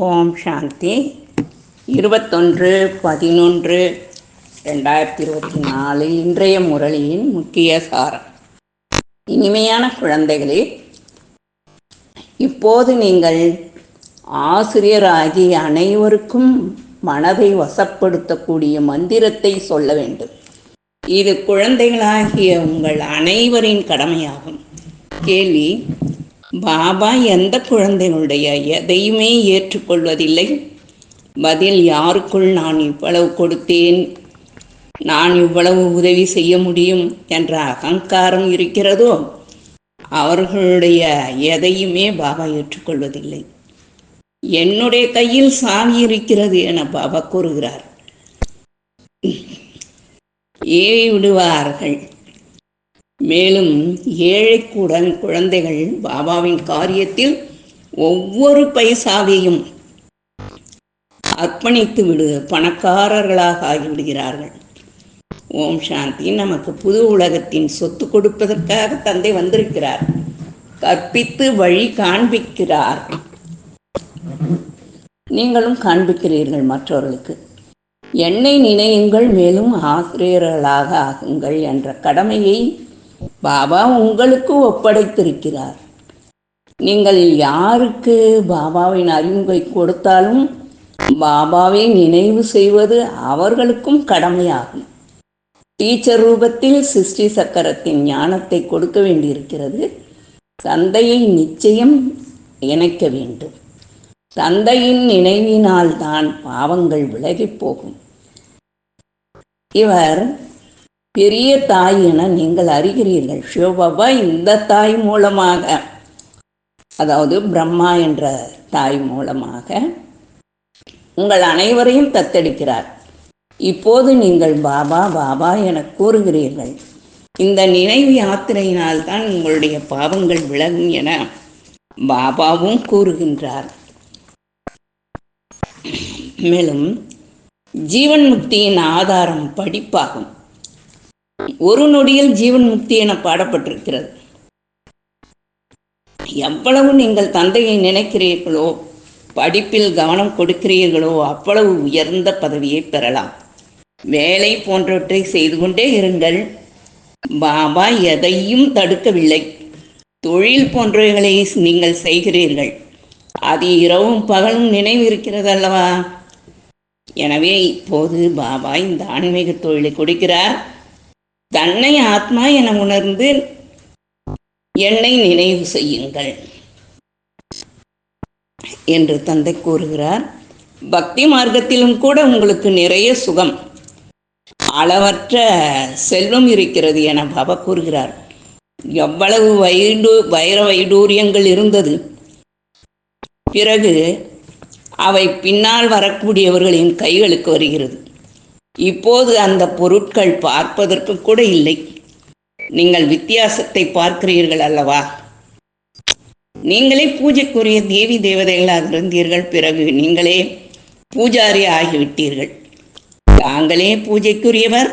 ஓம் சாந்தி. இருபத்தொன்று பதினொன்று ரெண்டாயிரத்தி இருபத்தி நாலு இன்றைய முரளியின் முக்கிய சாரம். இனிமையான குழந்தைகளே இப்போது நீங்கள் ஆசிரியராகி அனைவருக்கும் மனதை வசப்படுத்தக்கூடிய மந்திரத்தை சொல்ல வேண்டும். இது குழந்தைகளாகிய உங்கள் அனைவரின் கடமையாகும். கேள்வி பாபா எந்த குழந்தையுடைய எதையுமே ஏற்றுக்கொள்வதில்லை. பதில் யாருக்குள் நான் இவ்வளவு கொடுத்தேன்? நான் இவ்வளவு உதவி செய்ய முடியும் என்ற அகங்காரம் இருக்கிறதோ? அவர்களுடைய எதையுமே பாபா ஏற்றுக்கொள்வதில்லை. என்னுடைய கையில் சாவி இருக்கிறது என பாபா கூறுகிறார். ஏவி விடுவார்கள். மேலும் ஏழை கூட குழந்தைகள் பாபாவின் காரியத்தில் ஒவ்வொரு பைசாவையும் அர்ப்பணித்து விடு பணக்காரர்களாக ஆகிவிடுகிறார்கள். ஓம் சாந்தி. நமக்கு புது உலகத்தின் சொத்து கொடுப்பதற்காக தந்தை வந்திருக்கிறார். கற்பித்து வழி காண்பிக்கிறார். நீங்களும் காண்பிக்கிறீர்கள் மற்றவர்களுக்கு. என்னை நினையுங்கள் மேலும் ஆசிரியர்களாக ஆகுங்கள் என்ற கடமையை பாபா உங்களுக்கு ஒப்படைத்திருக்கிறார். நீங்கள் யாருக்கு பாபாவின் அறிமுகை கொடுத்தாலும் பாபாவை நினைவு செய்வது அவர்களுக்கும் கடமையாகும். டீச்சர் ரூபத்தில் சிருஷ்டி சக்கரத்தின் ஞானத்தை கொடுக்க வேண்டியிருக்கிறது. தந்தையை நிச்சயம் இணைக்க வேண்டும். தந்தையின் நினைவினால் தான் பாவங்கள் விலகிப் போகும். இவர் பெரிய தாய் என நீங்கள் அறிகிறீர்கள். சிவபாபா இந்த தாய் மூலமாக. அதாவது பிரம்மா என்ற தாய் மூலமாக உங்கள் அனைவரையும் தத்தெடுக்கிறார். இப்போது நீங்கள் பாபா பாபா என கூறுகிறீர்கள். இந்த நினைவு யாத்திரையினால் தான் உங்களுடைய பாவங்கள் விலகும் என பாபாவும் கூறுகின்றார். மேலும் ஜீவன் முக்தியின் ஆதாரம் படிப்பாகும். ஒரு நொடியில் ஜீவன் முக்தி என பாடப்பட்டிருக்கிறது. எவ்வளவு நீங்கள் தந்தையை நினைக்கிறீர்களோ படிப்பில் கவனம் கொடுக்கிறீர்களோ அவ்வளவு உயர்ந்த பதவியை பெறலாம். வேலை போன்றவற்றை செய்து கொண்டே இருங்கள். பாபா எதையும் தடுக்கவில்லை. தொழில் போன்றவைகளை நீங்கள் செய்கிறீர்கள். அது இரவும் பகலும் நினைவு இருக்கிறது அல்லவா எனவே இப்போது பாபா இந்த ஆன்மீக தொழிலை கொடுக்கிறார். தன்னை ஆத்மா என உணர்ந்து என்னை நினைவு செய்யுங்கள் என்று தந்தை கூறுகிறார். பக்தி மார்க்கத்திலும் கூட உங்களுக்கு நிறைய சுகம். அளவற்ற செல்வம் இருக்கிறது என பாபா கூறுகிறார். எவ்வளவு வைடு வைர வைடூரியங்கள் இருந்தது. பிறகு அவை பின்னால் வரக்கூடியவர்களின் கைகளுக்கு வருகிறது. இப்போது அந்த பொருட்கள் பார்ப்பதற்கு கூட இல்லை. நீங்கள் வித்தியாசத்தை பார்க்கிறீர்கள் அல்லவா? நீங்களே பூஜைக்குரிய தேவி தேவதைகளாக இருந்தீர்கள் பிறகு நீங்களே பூஜாரி ஆகிவிட்டீர்கள். தாங்களே பூஜைக்குரியவர்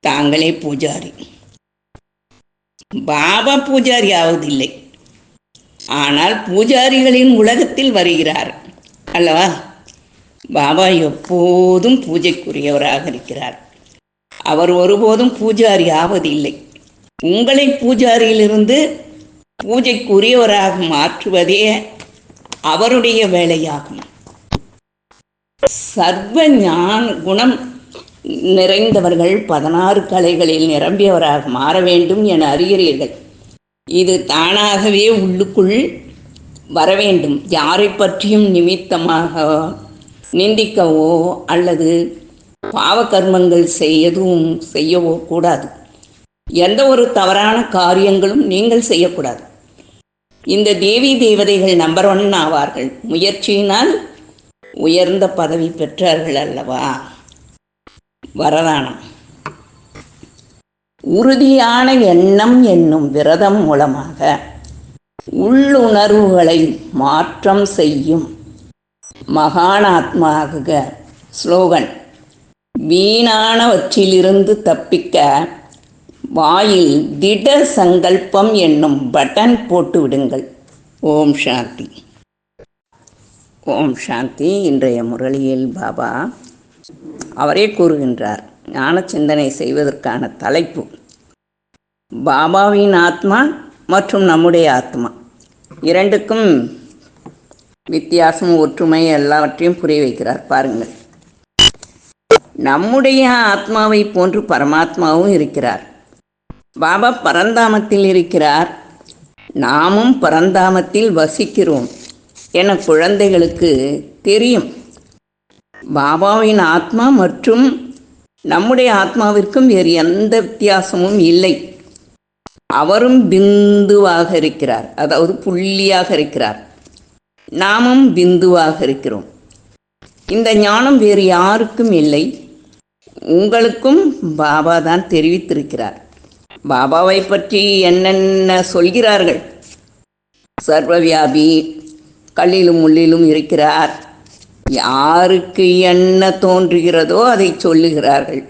தாங்களே பூஜாரி. பாபா பூஜாரி ஆவதில்லை. ஆனால் பூஜாரிகளின் உலகத்தில் வருகிறார் அல்லவா? பாபா எப்போதும் பூஜைக்குரியவராக இருக்கிறார். அவர் ஒருபோதும் பூஜாரி ஆவதில்லை. உங்களை பூஜாரியிலிருந்து பூஜைக்குரியவராக மாற்றுவதே அவருடைய வேலையாகும். சர்வ ஞான குணம் நிறைந்தவர்கள் பதினாறு கலைகளில் நிரம்பியவராக மாற வேண்டும் என அறிகிறீர்கள். இது தானாகவே உள்ளுக்குள் வர வேண்டும். யாரை பற்றியும் நிமித்தமாக நிந்திக்கவோ அல்லது பாவகர்மங்கள் செய்யதும் செய்யவோ கூடாது. எந்த ஒரு தவறான காரியங்களும் நீங்கள் செய்யக்கூடாது. இந்த தேவி தேவதைகள் நம்பர் ஒன் ஆவார்கள். முயற்சியினால் உயர்ந்த பதவி பெற்றார்கள் அல்லவா? வரதானம். உறுதியான எண்ணம் என்னும் விரதம் மூலமாக உள்ளுணர்வுகளை மாற்றம் செய்யும் மகானாத்மாக ஸ்லோகன். வீணானவற்றிலிருந்து தப்பிக்க வாயில் திட சங்கல்பம் என்னும் பட்டன் போட்டு விடுங்கள். ஓம் சாந்தி. ஓம் சாந்தி இன்றைய முரளியில் பாபா அவரே கூறுகின்றார் ஞான சிந்தனை செய்வதற்கான தலைப்பு. பாபாவின் ஆத்மா மற்றும் நம்முடைய ஆத்மா. இரண்டுக்கும் வித்தியாசம் ஒற்றுமை எல்லாவற்றையும் புரிய வைக்கிறார். பாருங்கள். நம்முடைய ஆத்மாவை போன்று பரமாத்மாவும் இருக்கிறார். பாபா பரந்தாமத்தில் இருக்கிறார். நாமும் பரந்தாமத்தில் வசிக்கிறோம் என குழந்தைகளுக்கு தெரியும். பாபாவின் ஆத்மா மற்றும் நம்முடைய ஆத்மாவிற்கும் வேறு எந்த வித்தியாசமும் இல்லை. அவரும் பிந்துவாக இருக்கிறார். அதாவது புள்ளியாக இருக்கிறார். நாமும் பிந்துவாக இருக்கிறோம். இந்த ஞானம் வேறு யாருக்கும் இல்லை. உங்களுக்கும் பாபா தான் தெரிவித்திருக்கிறார். பாபாவை பற்றி என்னென்ன சொல்கிறார்கள்? சர்வவியாபி கல்லிலும் முள்ளிலும் இருக்கிறார். யாருக்கு என்ன தோன்றுகிறதோ அதை சொல்லுகிறார்கள்.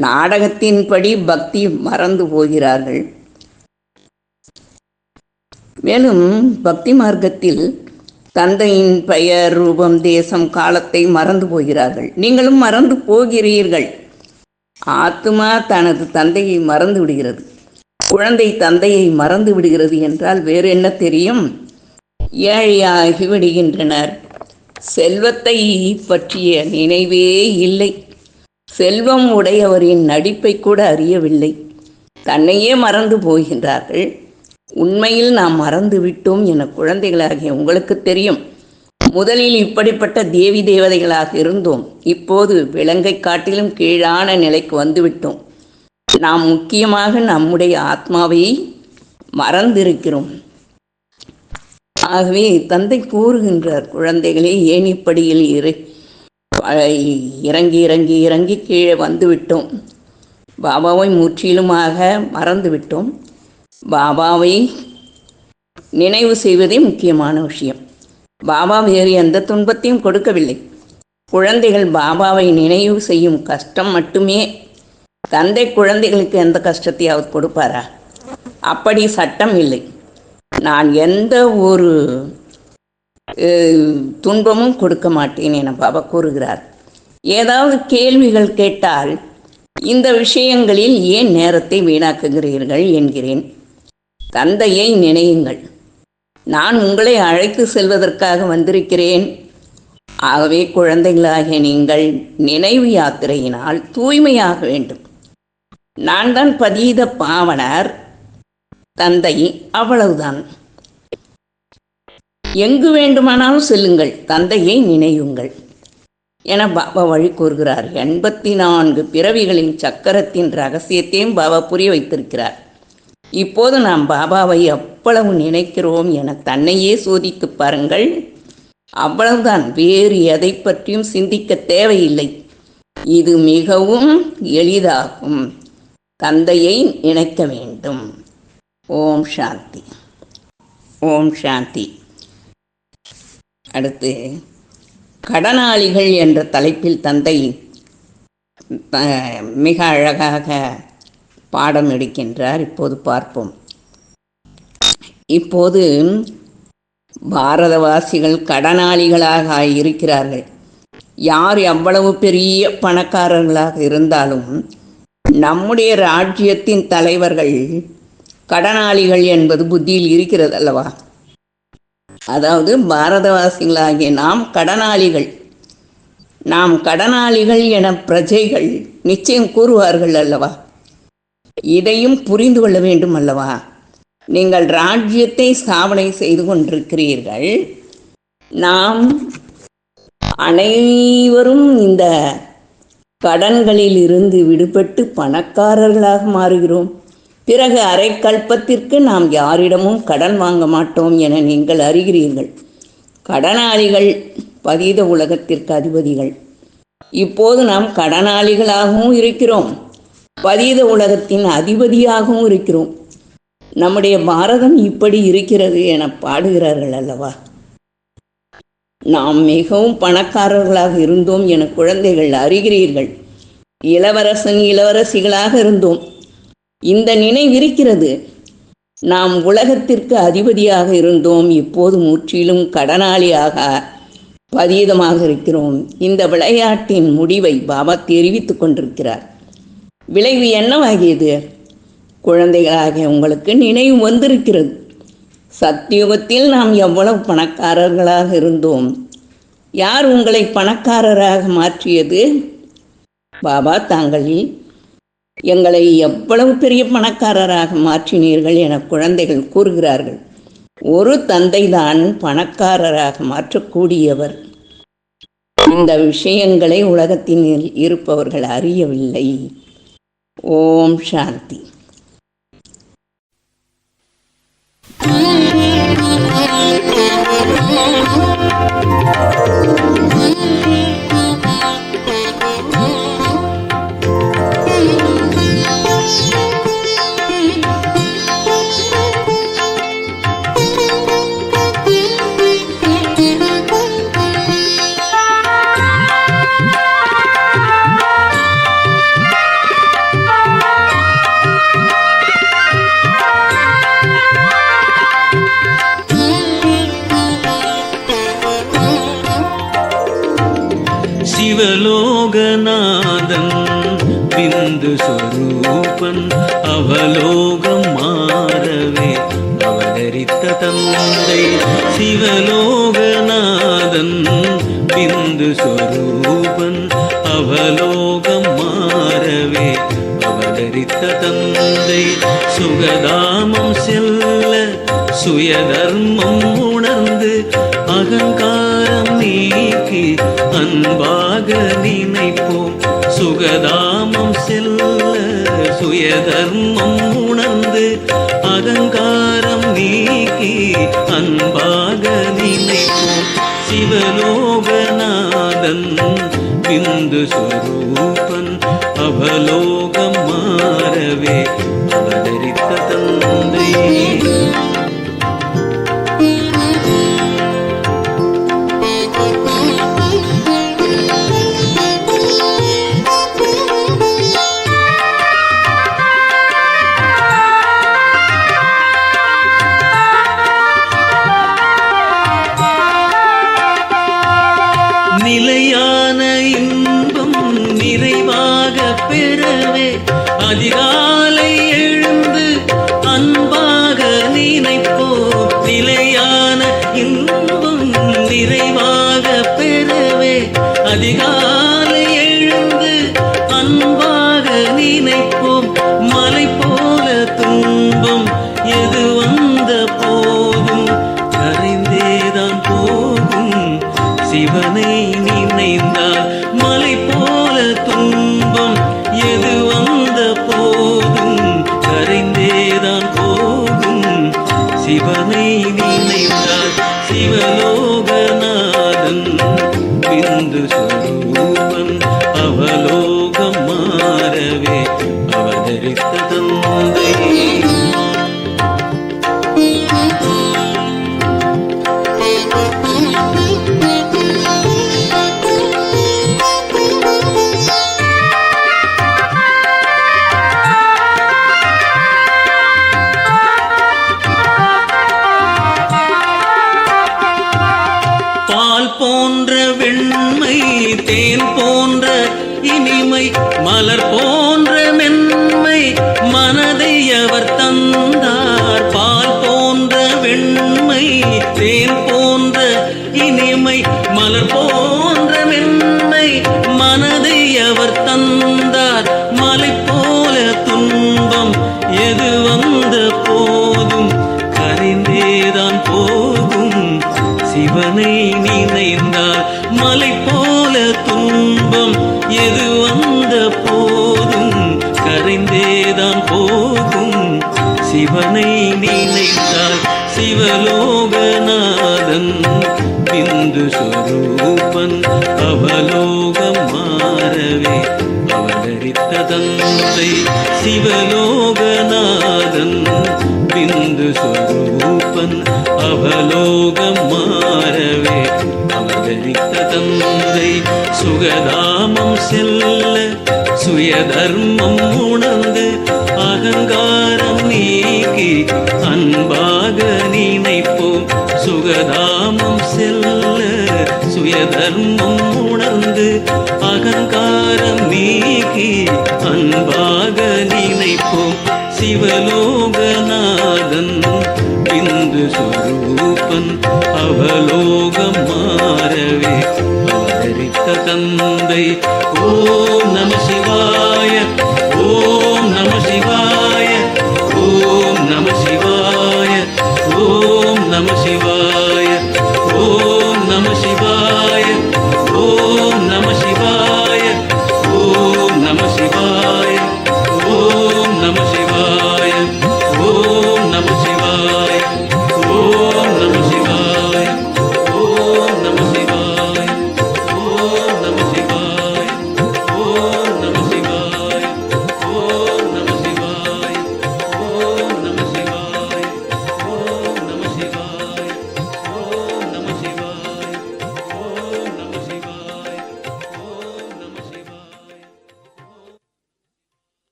நாடகத்தின்படி பக்தி மறந்து போகிறார்கள். மேலும் பக்தி மார்க்கத்தில் தந்தையின் பெயர் ரூபம் தேசம் காலத்தை மறந்து போகிறார்கள். நீங்களும் மறந்து போகிறீர்கள். ஆத்மா தனது தந்தையை மறந்து விடுகிறது. குழந்தை தந்தையை மறந்து விடுகிறது என்றால் வேறு என்ன தெரியும்? ஏழையாகி விடுகின்றனர். செல்வத்தை பற்றிய நினைவே இல்லை. செல்வம் உடையவரின் நடிப்பை கூட அறியவில்லை. தன்னையே மறந்து போகின்றார்கள். உண்மையில் நாம் மறந்து விட்டோம் என குழந்தைகளாகிய உங்களுக்கு தெரியும். முதலில் இப்படிப்பட்ட தேவி தேவதைகளாக இருந்தோம். இப்போது விலங்கை காட்டிலும் கீழான நிலைக்கு வந்துவிட்டோம். நாம் முக்கியமாக நம்முடைய ஆத்மாவை மறந்திருக்கிறோம். ஆகவே தந்தை கூறுகின்றார் குழந்தைகளே ஏன் இப்படியில் இரு? இறங்கி இறங்கி இறங்கி கீழே வந்துவிட்டோம். பாபாவை முற்றிலுமாக மறந்துவிட்டோம். பாபாவை நினைவு செய்வதே முக்கியமான விஷயம். பாபா வேறு எந்த துன்பத்தையும் கொடுக்கவில்லை. குழந்தைகள் பாபாவை நினைவு செய்யும் கஷ்டம் மட்டுமே தந்தை குழந்தைகளுக்கு எந்த கஷ்டத்தையாவது கொடுப்பாரா? அப்படி சட்டம் இல்லை. நான் எந்த ஒரு துன்பமும் கொடுக்க மாட்டேன் என பாபா கூறுகிறார். ஏதாவது கேள்விகள் கேட்டால் இந்த விஷயங்களில் ஏன் நேரத்தை வீணாக்குகிறீர்கள் என்கிறேன். தந்தையை நினையுங்கள். நான் உங்களை அழைத்து செல்வதற்காக வந்திருக்கிறேன். ஆகவே குழந்தைகளாகிய நீங்கள் நினைவு யாத்திரையினால் தூய்மையாக வேண்டும். நான் தான் பதீத பாவனர். தந்தை அவ்வளவுதான். எங்கு வேண்டுமானாலும் செல்லுங்கள். தந்தையை நினையுங்கள். என பாபா வழி கூறுகிறார். எண்பத்தி நான்கு பிறவிகளின் சக்கரத்தின் ரகசியத்தையும் பாபா புரிய வைத்திருக்கிறார். இப்போது நாம் பாபாவை எவ்வளவு நினைக்கிறோம் என தன்னையே சோதித்து பாருங்கள். அவ்வளவுதான் வேறு எதை பற்றியும் சிந்திக்க தேவையில்லை. இது மிகவும் எளிதாகும். தந்தையை நினைக்க வேண்டும். ஓம் சாந்தி. ஓம் சாந்தி. அடுத்து கடனாளிகள் என்ற தலைப்பில் தந்தை மிக அழகாக பாடம் எடுக்கின்றார். இப்போது பார்ப்போம். இப்போது பாரதவாசிகள் கடனாளிகளாக இருக்கிறார்கள் யார் எவ்வளவு பெரிய பணக்காரர்களாக இருந்தாலும் நம்முடைய ராஜ்யத்தின் தலைவர்கள் கடனாளிகள் என்பது புத்தியில் இருக்கிறது அல்லவா அதாவது பாரதவாசிகளாகிய நாம் கடனாளிகள். நாம் கடனாளிகள் என பிரஜைகள் நிச்சயம் கூறுவார்கள் அல்லவா? இதையும் புரிந்து கொள்ள வேண்டும் அல்லவா? நீங்கள் ராஜ்யத்தை ஸ்தாபனை செய்து கொண்டிருக்கிறீர்கள். நாம் அனைவரும் இந்த கடன்களில் இருந்து விடுபட்டு பணக்காரர்களாக மாறுகிறோம். பிறகு அரை கல்பத்திற்கு நாம் யாரிடமும் கடன் வாங்க மாட்டோம் என நீங்கள் அறிகிறீர்கள். கடனாளிகள் பதீத உலகத்திற்கு அதிபதிகள். இப்போது நாம் கடனாளிகளாகவும் இருக்கிறோம். பதீத உலகத்தின் அதிபதியாகவும் இருக்கிறோம். நம்முடைய பாரதம் இப்படி இருக்கிறது என பாடுகிறார்கள் அல்லவா? நாம் மிகவும் பணக்காரர்களாக இருந்தோம் என குழந்தைகள் அறிகிறீர்கள். இளவரசன் இளவரசிகளாக இருந்தோம். இந்த நினைவிருக்கிறது நாம் உலகத்திற்கு அதிபதியாக இருந்தோம். இப்போது முற்றிலும் கடனாளியாக பதீதமாக இருக்கிறோம். இந்த விளையாட்டின் முடிவை பாபா தெரிவித்துக் கொண்டிருக்கிறார். விளைவு என்னவாகியது? குழந்தைகளாகிய உங்களுக்கு நினைவு வந்திருக்கிறது. சத்தியுகத்தில் நாம் எவ்வளவு பணக்காரர்களாக இருந்தோம். யார் உங்களை பணக்காரராக மாற்றியது? பாபா தாங்களில் எங்களை எவ்வளவு பெரிய பணக்காரராக மாற்றினீர்கள் என குழந்தைகள் கூறுகிறார்கள். ஒரு தந்தைதான் பணக்காரராக மாற்றக்கூடியவர். இந்த விஷயங்களை உலகத்தினில் இருப்பவர்கள் அறியவில்லை. ஓம் சாந்தி ஜீவலோகநாதன் பிந்து சொரூபன் அவலோகம் மாறவே அவதரித்த தந்தை சிவலோகநாதன் பிந்து சொரூபன் அவலோகம் மாறவே அவதரித்த தந்தை சுகதாமம் செல்ல சுயதர்மம் உணர்ந்து அகங்காரம் நீக்கி அன்பாக நினைப்போம். சுகதாமம் செல்ல சுயதர்மம் உணர்ந்து அகங்காரம் நீக்கி அன்பாக நினைப்போம். சிவலோகநாதன் பிந்து சுரூபன் அவலோகம் மாறவே அவதரித்த தந்தை நினைந்தால் சிவலோகநாதன் விந்து ஸ்வரூபன் போன்ற வெண்மை தேன் போன்ற இனிமை மலர் போன்ற சிவனை நினைந்தால் மலை போல துன்பம் எது வந்த போதும்? கரைந்தேதான் போகும். சிவனை நினைத்தால் சிவலோகநாதன் பிந்து சுரூபன் அவலோகம் மாறவே. அவதரித்த தந்தை சிவலோகநாதன் பிந்து சுரூபன் அவலோகம் மாறவே. அவதரித்த தந்தை சுகதாமம் செல்ல சுயதர்மம் உணர்ந்து அகங்காரம் நீக்கி அன்பாக நினைப்போம். சுகதாமம் செல்ல சுயதர்மம் உணர்ந்து அகங்காரம் நீக்கி அன்பாக நினைப்போம். சிவலோகநாதன் பிந்து சுரூபன் அவலோகம் மாறவே அவதரித்த தந்தை ஓம் நம சிவாய